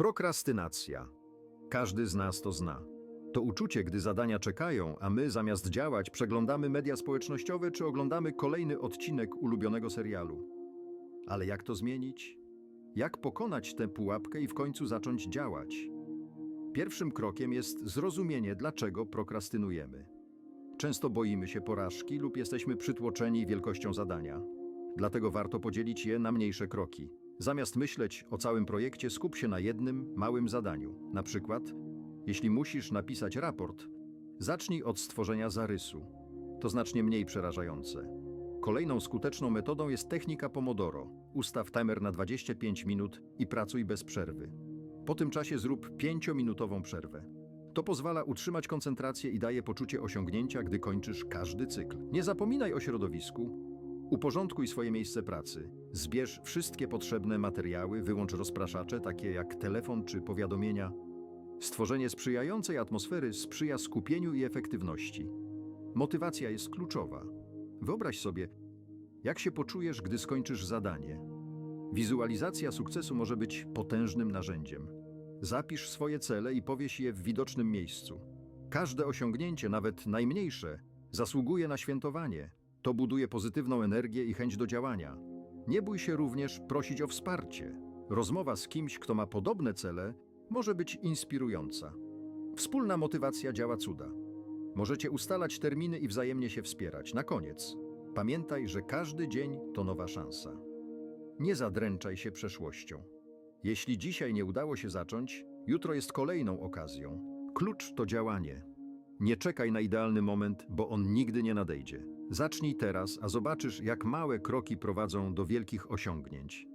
Prokrastynacja. Każdy z nas to zna. To uczucie, gdy zadania czekają, a my zamiast działać przeglądamy media społecznościowe czy oglądamy kolejny odcinek ulubionego serialu. Ale jak to zmienić? Jak pokonać tę pułapkę i w końcu zacząć działać? Pierwszym krokiem jest zrozumienie, dlaczego prokrastynujemy. Często boimy się porażki lub jesteśmy przytłoczeni wielkością zadania. Dlatego warto podzielić je na mniejsze kroki. Zamiast myśleć o całym projekcie, skup się na jednym, małym zadaniu. Na przykład, jeśli musisz napisać raport, zacznij od stworzenia zarysu. To znacznie mniej przerażające. Kolejną skuteczną metodą jest technika Pomodoro. Ustaw timer na 25 minut i pracuj bez przerwy. Po tym czasie zrób 5-minutową przerwę. To pozwala utrzymać koncentrację i daje poczucie osiągnięcia, gdy kończysz każdy cykl. Nie zapominaj o środowisku. Uporządkuj swoje miejsce pracy. Zbierz wszystkie potrzebne materiały, wyłącz rozpraszacze, takie jak telefon czy powiadomienia. Stworzenie sprzyjającej atmosfery sprzyja skupieniu i efektywności. Motywacja jest kluczowa. Wyobraź sobie, jak się poczujesz, gdy skończysz zadanie. Wizualizacja sukcesu może być potężnym narzędziem. Zapisz swoje cele i powieś je w widocznym miejscu. Każde osiągnięcie, nawet najmniejsze, zasługuje na świętowanie. To buduje pozytywną energię i chęć do działania. Nie bój się również prosić o wsparcie. Rozmowa z kimś, kto ma podobne cele, może być inspirująca. Wspólna motywacja działa cuda. Możecie ustalać terminy i wzajemnie się wspierać. Na koniec, pamiętaj, że każdy dzień to nowa szansa. Nie zadręczaj się przeszłością. Jeśli dzisiaj nie udało się zacząć, jutro jest kolejną okazją. Klucz to działanie. Nie czekaj na idealny moment, bo on nigdy nie nadejdzie. Zacznij teraz, a zobaczysz, jak małe kroki prowadzą do wielkich osiągnięć.